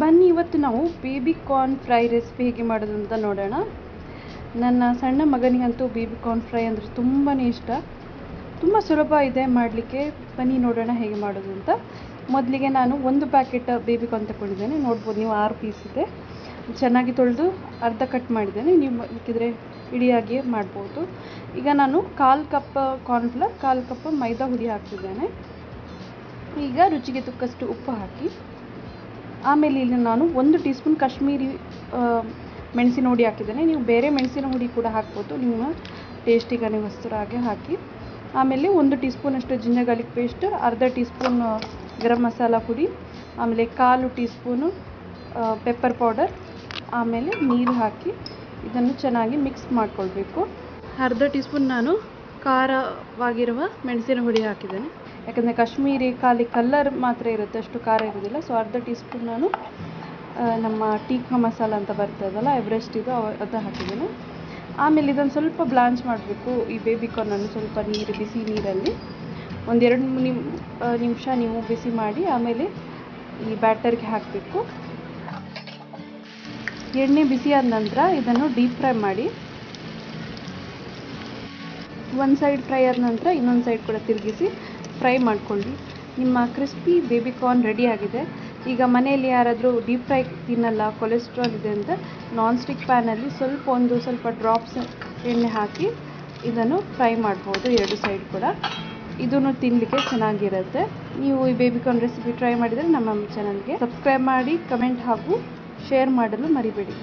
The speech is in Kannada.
ಬನ್ನಿ, ಇವತ್ತು ನಾವು ಬೇಬಿ ಕಾರ್ನ್ ಫ್ರೈ ರೆಸಿಪಿ ಹೇಗೆ ಮಾಡೋದು ಅಂತ ನೋಡೋಣ. ನನ್ನ ಸಣ್ಣ ಮಗನಿಗಂತೂ ಬೇಬಿ ಕಾರ್ನ್ ಫ್ರೈ ಅಂದರೆ ತುಂಬಾ ಇಷ್ಟ. ತುಂಬ ಸುಲಭ ಇದೆ ಮಾಡಲಿಕ್ಕೆ. ಬನ್ನಿ, ನೋಡೋಣ ಹೇಗೆ ಮಾಡೋದು ಅಂತ. ಮೊದಲಿಗೆ ನಾನು ಒಂದು ಪ್ಯಾಕೆಟ್ ಬೇಬಿ ಕಾರ್ನ್ ತಗೊಂಡಿದ್ದೇನೆ. ನೋಡ್ಬೋದು ನೀವು ಆರು ಪೀಸ್ ಇದೆ. ಚೆನ್ನಾಗಿ ತೊಳೆದು ಅರ್ಧ ಕಟ್ ಮಾಡಿದ್ದೇನೆ. ನೀವು ಬೇಕಿದ್ರೆ ಇಡಿಯಾಗಿ ಮಾಡ್ಬೋದು. ಈಗ ನಾನು ಕಾಲು ಕಪ್ ಕಾರ್ನ್ಫ್ಲರ್ ಕಾಲು ಕಪ್ ಮೈದಾ ಹುಡಿ ಹಾಕ್ತಿದ್ದೇನೆ ಈಗ ರುಚಿಗೆ ತಕ್ಕಷ್ಟು ಉಪ್ಪು ಹಾಕಿ ಆಮೇಲೆ ಇಲ್ಲಿ ನಾನು ಒಂದು ಟೀ ಸ್ಪೂನ್ ಕಾಶ್ಮೀರಿ ಮೆಣಸಿನ ಹುಡಿ ಹಾಕಿದ್ದೇನೆ. ನೀವು ಬೇರೆ ಮೆಣಸಿನ ಹುಡಿ ಕೂಡ ಹಾಕ್ಬೋದು. ನಿಮ್ಮ ಟೇಸ್ಟಿಗೆ ಅನಿವಸ್ತರ ಹಾಗೆ ಹಾಕಿ. ಆಮೇಲೆ ಒಂದು ಟೀ ಸ್ಪೂನಷ್ಟು ಜಿಂಜರ್ ಗಾರ್ಲಿಕ್ ಪೇಸ್ಟ್, ಅರ್ಧ ಟೀ ಸ್ಪೂನ್ ಗರಂ ಮಸಾಲ ಪುಡಿ, ಆಮೇಲೆ ಕಾಲು ಟೀ ಸ್ಪೂನು ಪೆಪ್ಪರ್ ಪೌಡರ್, ಆಮೇಲೆ ನೀರು ಹಾಕಿ ಇದನ್ನು ಚೆನ್ನಾಗಿ ಮಿಕ್ಸ್ ಮಾಡಿಕೊಳ್ಬೇಕು. ಅರ್ಧ ಟೀ ಸ್ಪೂನ್ ನಾನು ಖಾರವಾಗಿರುವ ಮೆಣಸಿನ ಹುಡಿ ಹಾಕಿದ್ದೇನೆ. ಯಾಕಂದರೆ ಕಾಶ್ಮೀರಿ ಖಾಲಿ ಕಲ್ಲರ್ ಮಾತ್ರ ಇರುತ್ತೆ, ಅಷ್ಟು ಖಾರ ಇರೋದಿಲ್ಲ ಸೊ ಅರ್ಧ ಟೀ ಸ್ಪೂನ್ ನಾನು ನಮ್ಮ ಟೀಕಾ ಮಸಾಲ ಅಂತ ಬರ್ತದಲ್ಲ ಎವರೆಸ್ಟ್ ಇದು ಅದು ಹಾಕಿದ್ದೀನಿ. ಆಮೇಲೆ ಇದನ್ನು ಸ್ವಲ್ಪ ಬ್ಲಾಂಚ್ ಮಾಡಬೇಕು, ಈ ಬೇಬಿ ಕಾರ್ನನ್ನು ಸ್ವಲ್ಪ ನೀರು, ಬಿಸಿ ನೀರಲ್ಲಿ. ಒಂದೆರಡು ನಿಮ್ ನಿಮಿಷ ನೀವು ಬಿಸಿ ಮಾಡಿ, ಆಮೇಲೆ ಈ ಬ್ಯಾಟರ್ಗೆ ಹಾಕಬೇಕು. ಎಣ್ಣೆ ಬಿಸಿಯಾದ ನಂತರ ಇದನ್ನು ಡೀಪ್ ಫ್ರೈ ಮಾಡಿ. ಒಂದು ಸೈಡ್ ಫ್ರೈ ಆದ ನಂತರ ಇನ್ನೊಂದು ಸೈಡ್ ಕೂಡ ತಿರುಗಿಸಿ ಫ್ರೈ ಮಾಡ್ಕೊಳ್ಳಿ. ನಿಮ್ಮ ಕ್ರಿಸ್ಪಿ ಬೇಬಿ ಕಾರ್ನ್ ರೆಡಿ ಆಗಿದೆ. ಈಗ ಮನೆಯಲ್ಲಿ ಯಾರಾದರೂ ಡೀಪ್ ಫ್ರೈ ತಿನ್ನಲ್ಲ, ಕೊಲೆಸ್ಟ್ರಾಲ್ ಇದೆ ಅಂತ ನಾನ್ ಸ್ಟಿಕ್ ಪ್ಯಾನಲ್ಲಿ ಸ್ವಲ್ಪ ಒಂದು ಸ್ವಲ್ಪ ಡ್ರಾಪ್ಸ್ ಎಣ್ಣೆ ಹಾಕಿ ಇದನ್ನು ಫ್ರೈ ಮಾಡ್ಬೋದು ಎರಡು ಸೈಡ್ ಕೂಡ. ಇದನ್ನು ತಿನ್ನಲಿಕ್ಕೆ ಚೆನ್ನಾಗಿರುತ್ತೆ. ನೀವು ಈ ಬೇಬಿ ಕಾರ್ನ್ ರೆಸಿಪಿ ಟ್ರೈ ಮಾಡಿದರೆ ನಮ್ಮ ಚಾನಲ್ಗೆ ಸಬ್ಸ್ಕ್ರೈಬ್ ಮಾಡಿ, ಕಮೆಂಟ್ ಹಾಗೂ ಶೇರ್ ಮಾಡಲು ಮರಿಬೇಡಿ.